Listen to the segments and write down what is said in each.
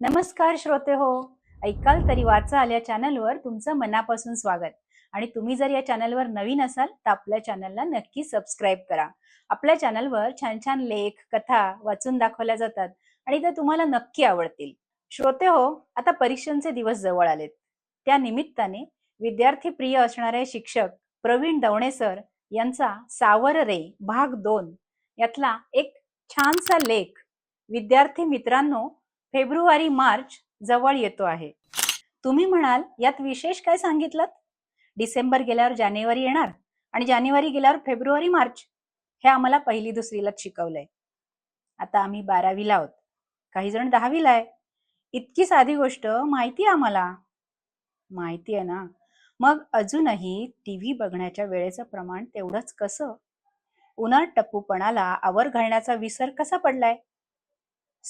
नमस्कार श्रोते हो. ऐकाल तरी वाचाल या चॅनलवर तुमचं मनापासून स्वागत. आणि तुम्ही जर या चॅनलवर नवीन असाल तर आपल्या चॅनलला नक्की सबस्क्राईब करा. आपल्या चॅनलवर छान छान लेख कथा वाचून दाखवल्या जातात आणि त्या तुम्हाला नक्की आवडतील. श्रोते हो आता परीक्षांचे दिवस जवळ आलेत. त्या निमित्ताने विद्यार्थी प्रिय असणारे शिक्षक प्रवीण दवणे सर यांचा सावर रे भाग दोन यातला एक छानसा लेख. विद्यार्थी मित्रांनो फेब्रुवारी मार्च जवळ येतो आहे. तुम्ही म्हणाल यात विशेष काय सांगितलं डिसेंबर गेल्यावर जानेवारी येणार आणि जानेवारी गेल्यावर फेब्रुवारी मार्च. हे आम्हाला पहिली दुसरीलाच शिकवलंय. आता आम्ही बारावीला आहोत. काही जण दहावीला आहे. इतकी साधी गोष्ट माहिती आहे आम्हाला? माहिती आहे ना? मग अजूनही टीव्ही बघण्याच्या वेळेचं प्रमाण तेवढंच कसं? उन्हात टप्पूपणाला आवर घालण्याचा विसर कसा पडलाय?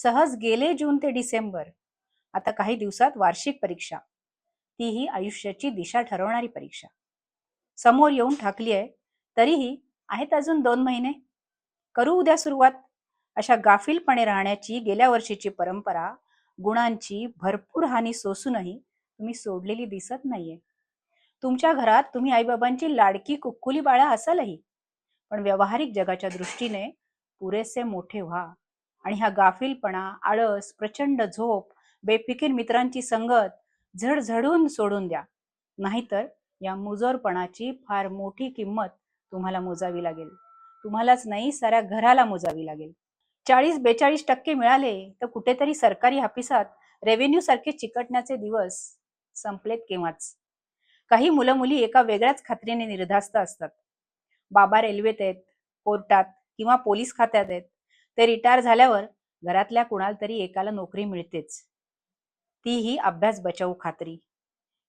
सहज गेले जून ते डिसेंबर. आता काही दिवसात वार्षिक परीक्षा. तीही आयुष्याची दिशा ठरवणारी परीक्षा. समोर येऊन ठाकली आहे तरीही आहेत अजून दोन महिने. करू उद्या सुरुवात. अशा गाफीलपणे राहण्याची गेल्या वर्षीची परंपरा गुणांची भरपूर हानी सोसूनही तुम्ही सोडलेली दिसत नाहीये. तुमच्या घरात तुम्ही आईबाबांची लाडकी कुक्कुली बाळा असालही. पण व्यावहारिक जगाच्या दृष्टीने पुरेसे मोठे व्हा. आणि हा गाफीलपणा आळस प्रचंड झोप बेफिकीर मित्रांची संगत झडझडून सोडून द्या. नाहीतर या मुजोरपणाची फार मोठी किंमत तुम्हाला मोजावी लागेल. तुम्हालाच नाही साऱ्या घराला मोजावी लागेल. चाळीस बेचाळीस टक्के मिळाले तर कुठेतरी सरकारी ऑफिसात रेव्हेन्यू सारखे चिकटण्याचे दिवस संपलेत केव्हाच? काही मुलं मुली एका वेगळ्याच खात्रीने निर्धास्त असतात. बाबा रेल्वेत आहेत कोर्टात किंवा पोलीस खात्यात आहेत. ते रिटायर झाल्यावर घरातल्या कुणाला तरी एकाला नोकरी मिळतेच. तीही अभ्यास बचाऊ खात्री.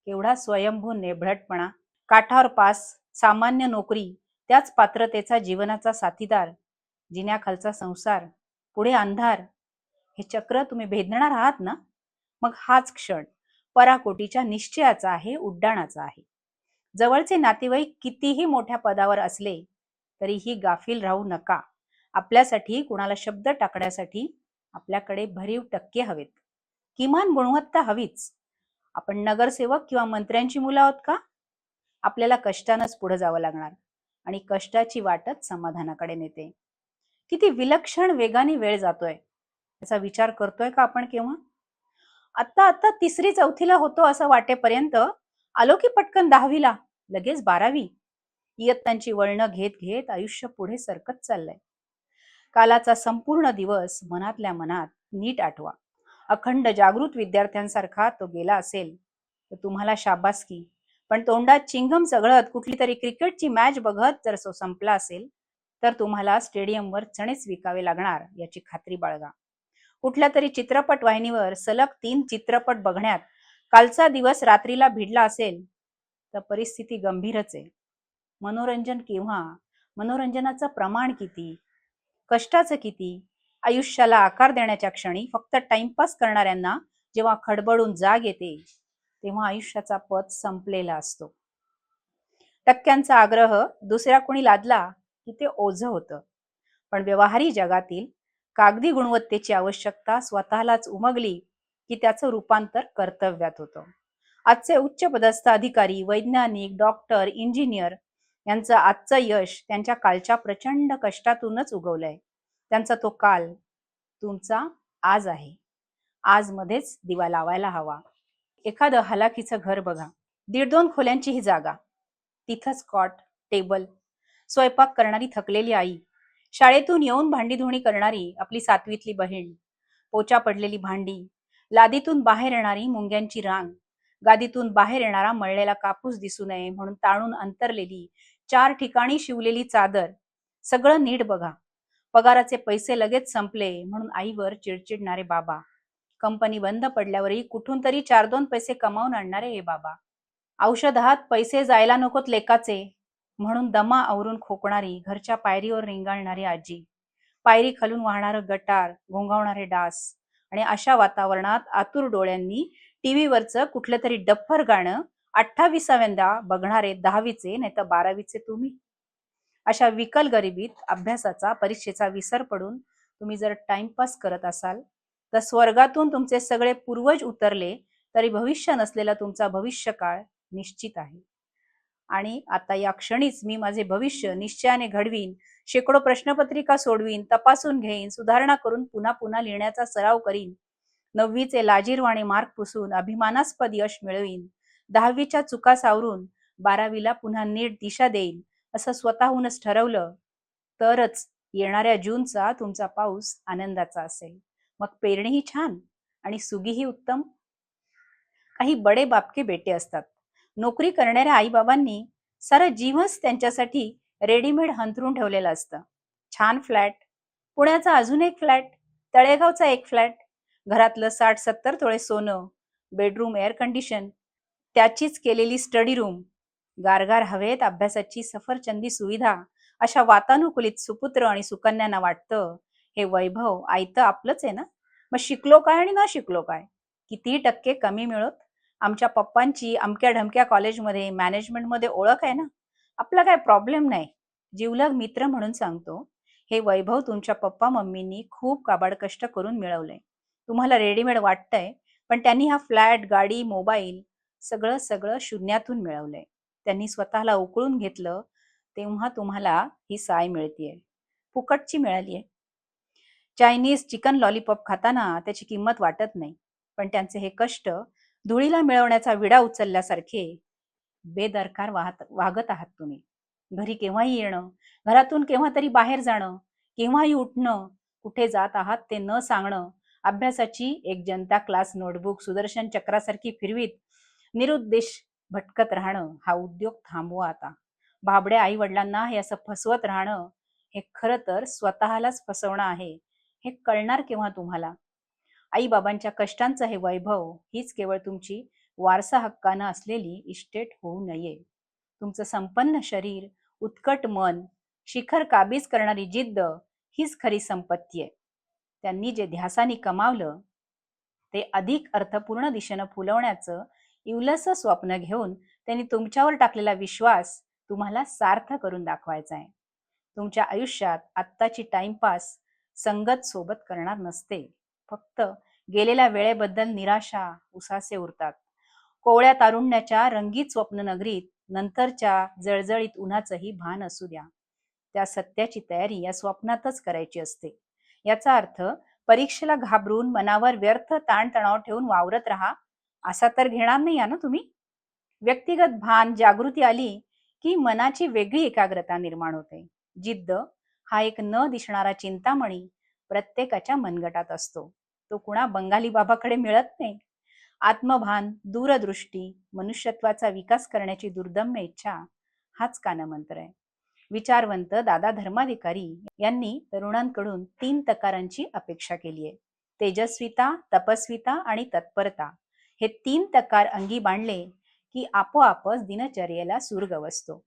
एवढा स्वयंभू नेभळटपणा काठावर पास सामान्य नोकरी त्याच पात्रतेचा जीवनाचा साथीदार जिन्याखालचा संसार पुढे अंधार हे चक्र तुम्ही भेदणार आहात ना? मग हाच क्षण पराकोटीच्या निश्चयाचा आहे उड्डाणाचा आहे. जवळचे नातेवाईक कितीही मोठ्या पदावर असले तरीही गाफील राहू नका. आपल्यासाठी कुणाला शब्द टाकण्यासाठी आपल्याकडे भरीव टक्के हवेत. किमान गुणवत्ता हवीच. आपण नगरसेवक किंवा मंत्र्यांची मुलं आहोत का? आपल्याला कष्टानंच पुढे जावं लागणार आणि कष्टाची वाटच समाधानाकडे नेते. किती विलक्षण वेगाने वेळ जातोय. याचा विचार करतोय का आपण केव्हा? आत्ता आत्ता तिसरी चौथीला होतो असं वाटेपर्यंत आलो की पटकन दहावीला लगेच बारावी. इयत्तांची वळणं घेत घेत आयुष्य पुढे सरकत चाललंय. कालाचा संपूर्ण दिवस मनातल्या मनात नीट आठवा. अखंड जागृत विद्यार्थ्यांसारखा तो गेला असेल तर तुम्हाला शाबासकी पण तोंडात चिंगम चघळत कुठली तरी क्रिकेटची मॅच बघत जर तो संपला असेल तर तुम्हाला स्टेडियमवर चणेच विकावे लागणार याची खात्री बाळगा. कुठल्या तरी चित्रपट वाहिनीवर सलग तीन चित्रपट बघण्यात कालचा दिवस रात्रीला भिडला असेल तर परिस्थिती गंभीरच आहे. मनोरंजन केव्हा? मनोरंजनाचं प्रमाण किती? कष्टाचं किती? आयुष्याला आकार देण्याच्या क्षणी फक्त टाइमपास करणाऱ्यांना जेव्हा खडबडून जाग येते तेव्हा आयुष्याचा पथ संपलेला असतो. टक्क्यांचा आग्रह दुसऱ्या कोणी लादला की ते ओझ होतं. पण व्यवहारी जगातील कागदी गुणवत्तेची आवश्यकता स्वतःलाच उमगली की त्याचं रूपांतर कर्तव्यात होतं. आजचे उच्च पदस्थ अधिकारी वैज्ञानिक डॉक्टर इंजिनियर यांचं आजचं यश त्यांच्या कालच्या प्रचंड कष्टातूनच उगवलंय. त्यांचा तो काल तुमचा आज आहे. आज मध्येच दिवा लावायला हवा. एखादं हलाखीचं घर बघा. दीड दोन खोल्यांची ही जागा. तिथंच कॉट टेबल स्वयंपाक करणारी थकलेली आई शाळेतून येऊन भांडी धुणी करणारी आपली सातवीतली बहीण पोचा पडलेली भांडी लादीतून बाहेर येणारी मुंग्यांची रांग गादीतून बाहेर येणारा मळलेला कापूस दिसू नये म्हणून ताणून अंतरलेली चार ठिकाणी शिवलेली चादर. सगळं नीट बघा. पगाराचे पैसे लगेच संपले म्हणून आईवर चिडचिडणारे बाबा. कंपनी बंद पडल्यावरही कुठून तरी चार दोन पैसे कमावून आणणारे हे बाबा. औषधात पैसे जायला नकोत लेकाचे म्हणून दमा आवरून खोकणारी घरच्या पायरीवर रिंगाळणारी आजी. पायरी खालून वाहणारं गटार घोंगावणारे डास आणि अशा वातावरणात आतुर डोळ्यांनी टीव्हीवरचं कुठलं तरी डफ्फर गाणं अठ्ठावीसाव्यांदा बघणारे दहावीचे नाही तर बारावीचे तुम्ही. अशा विकल गरिबीत अभ्यासाचा परीक्षेचा विसर पडून तुम्ही जर टाइमपास करत असाल तर स्वर्गातून तुमचे सगळे पूर्वज उतरले तरी भविष्य नसलेला तुमचा भविष्यकाळ निश्चित आहे. आणि आता या क्षणीच मी माझे भविष्य निश्चयाने घडवीन शेकडो प्रश्नपत्रिका सोडवीन तपासून घेईन सुधारणा करून पुन्हा पुन्हा लिहिण्याचा सराव करीन नववीचे लाजीरवाणी मार्क पुसून अभिमानास्पद यश मिळवीन दहावीच्या चुका सावरून बारावीला पुन्हा नीट दिशा देईन असं स्वतःहूनच ठरवलं तरच येणाऱ्या जूनचा तुमचा पाऊस आनंदाचा असेल. मग पेरणीही छान आणि सुगीही उत्तम. काही बडे बापके बेटे असतात. नोकरी करणाऱ्या आईबाबांनी सारं जीवच त्यांच्यासाठी रेडीमेड हंतरून ठेवलेलं असतं. छान फ्लॅट पुण्याचा अजून एक फ्लॅट तळेगावचा एक फ्लॅट घरातलं साठ सत्तर तोळे सोनं बेडरूम एअर कंडिशन त्याचीच केलेली स्टडी रूम. गारगार हवेत अभ्यासाची सफरचंदी सुविधा अशा वातानुकूलित सुपुत्र आणि सुकन्यांना वाटतं. हे वैभव आयतं आपलंच आहे ना? मग शिकलो काय आणि न शिकलो काय? किती टक्के कमी मिळत? आमच्या पप्पांची अमक्या ढमक्या कॉलेजमध्ये मॅनेजमेंटमध्ये ओळख आहे ना? आपला काय प्रॉब्लेम नाही? जीवलग मित्र म्हणून सांगतो. हे वैभव तुमच्या पप्पा मम्मींनी खूप काबाड कष्ट करून मिळवलंय. तुम्हाला रेडीमेड वाटतंय पण त्यांनी हा फ्लॅट गाडी मोबाईल सगळं सगळं शून्यातून मिळवलंय. त्यांनी स्वतःला उकळून घेतलं तेव्हा तुम्हाला ही साय मिळतीये. फुकटची मिळालीये. चायनीज चिकन लॉलीपॉप खाताना त्याची किंमत वाटत नाही पण त्यांचे हे कष्ट धुळीला मिळवण्याचा विडा उचलल्यासारखे बेदरकार वाहत वागत आहात तुम्ही. घरी केव्हाही येणं घरातून केव्हा तरी बाहेर जाणं केव्हाही उठणं कुठे जात आहात ते न सांगणं अभ्यासाची एक जनता क्लास नोटबुक सुदर्शन चक्रासारखी फिरवीत निरुद्देश भटकत राहणं हा उद्योग थांबवा आता. बाबड्या आई वडिलांना हे असं फसवत राहणं हे खरं तर स्वतःलाच फसवणं आहे हे कळणार केव्हा तुम्हाला? आई बाबांच्या कष्टांचं हे वैभव हीच केवळ तुमची वारसा हक्कानं असलेली इस्टेट होऊ नये. तुमचं संपन्न शरीर उत्कट मन शिखर काबीज करणारी जिद्द हीच खरी संपत्ती आहे. त्यांनी जे ध्यासानी कमावलं ते अधिक अर्थपूर्ण दिशेनं फुलवण्याचं इवलस स्वप्न घेऊन त्यांनी तुमच्यावर टाकलेला विश्वास तुम्हाला सार्थ करून दाखवायचा आहे. तुमच्या आयुष्यात आत्ताची टाइमपास संगत सोबत करणार नसते. फक्त गेलेल्या वेळेबद्दल निराशा उसासे उरतात. कोवळ्या तारुण्याच्या रंगीत स्वप्न नगरीत नंतरच्या जळजळीत उन्हाचंही भान असू द्या. त्या सत्याची तयारी या स्वप्नातच करायची असते. याचा अर्थ परीक्षेला घाबरून मनावर व्यर्थ ताणतणाव ठेवून वावरत राहा असा तर घेणार नाही ना तुम्ही? व्यक्तिगत भान जागृती आली की मनाची वेगळी एकाग्रता निर्माण होते. जिद्द हा एक न दिसणारा चिंतामणी प्रत्येकाच्या मनगटात असतो. तो कुणा बंगाली बाबाकडे मिळत नाही. आत्मभान दूरदृष्टी मनुष्यत्वाचा विकास करण्याची दुर्दम्य इच्छा हाच कानमंत्र आहे. विचारवंत दादा धर्माधिकारी यांनी तरुणांकडून तीन तकारांची अपेक्षा केली आहे. तेजस्विता तपस्विता आणि तत्परता. हे तीन तकार अंगी बांधले की आपोआपच दिनचर्येला सूर गवसतो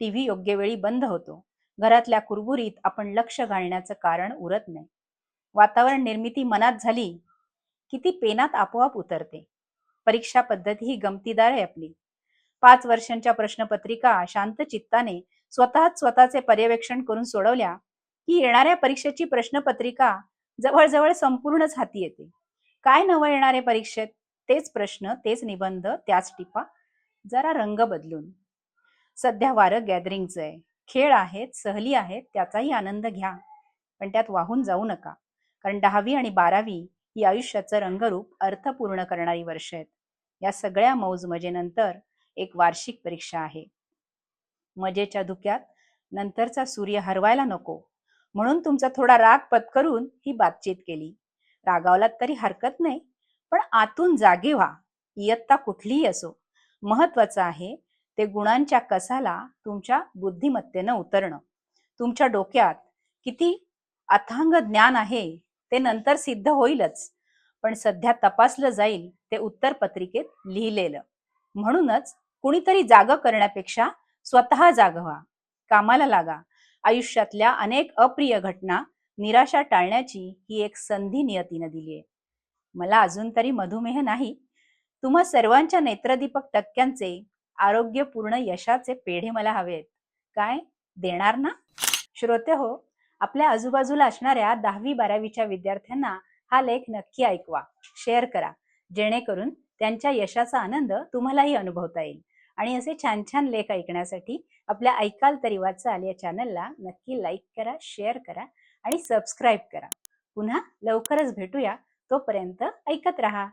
टीव्ही योग्य वेळी बंद होतो. घरातल्या कुरबुरीत आपण लक्ष घालण्याचं कारण उरत नाही. वातावरण निर्मिती मनात झाली की ती पेनात आपोआप उतरते. परीक्षा पद्धती ही गमतीदार आहे आपली. पाच वर्षांच्या प्रश्नपत्रिका शांत चित्ताने स्वतःच स्वतःचे पर्यवेक्षण करून सोडवल्या की येणाऱ्या परीक्षेची प्रश्नपत्रिका जवळजवळ संपूर्णच हाती येते. काय नवं येणारे परीक्षेत? तेच प्रश्न तेच निबंध त्याच टिपा. जरा रंग बदलून. सध्या वारं गॅदरिंगचं आहे. खेळ आहेत सहली आहेत त्याचाही आनंद घ्या. पण त्यात वाहून जाऊ नका. कारण दहावी आणि बारावी ही आयुष्याचं रंगरूप अर्थपूर्ण करणारी वर्ष आहेत. या सगळ्या मौज मजेनंतर एक वार्षिक परीक्षा आहे. मजेच्या धुक्यात नंतरचा सूर्य हरवायला नको. म्हणून तुमचा थोडा राग पत्करून ही बातचीत केली. रागावलात तरी हरकत नाही. पण आतून जागे व्हा. इयत्ता कुठलीही असो. महत्वाचं आहे ते गुणांच्या कसाला तुमच्या बुद्धिमत्तेनं उतरणं. तुमच्या डोक्यात किती अथांग ज्ञान आहे ते नंतर सिद्ध होईलच. पण सध्या तपासलं जाईल ते उत्तर पत्रिकेत लिहिलेलं. म्हणूनच कुणीतरी जाग करण्यापेक्षा स्वतः जाग व्हा. कामाला लागा. आयुष्यातल्या अनेक अप्रिय घटना निराशा टाळण्याची ही एक संधी नियतीनं दिली आहे मला अजून तरी मधुमेह नाही. तुम्हा सर्वांच्या नेत्रदीपक टक्क्यांचे आरोग्यपूर्ण यशाचे पेढे मला हवेत. काय? देणार ना? श्रोते हो आपल्या आजूबाजूला असणाऱ्या दहावी बारावीच्या विद्यार्थ्यांना हा लेख नक्की ऐकवा. शेअर करा. जेणेकरून त्यांच्या यशाचा आनंद तुम्हालाही अनुभवता येईल. आणि असे छान छान लेख ऐकण्यासाठी आपल्या ऐकाल तरी वाचाल या चॅनलला नक्की लाईक करा शेअर करा आणि सबस्क्राईब करा. पुन्हा लवकरच भेटूया. तोपर्यंत ऐकत राहा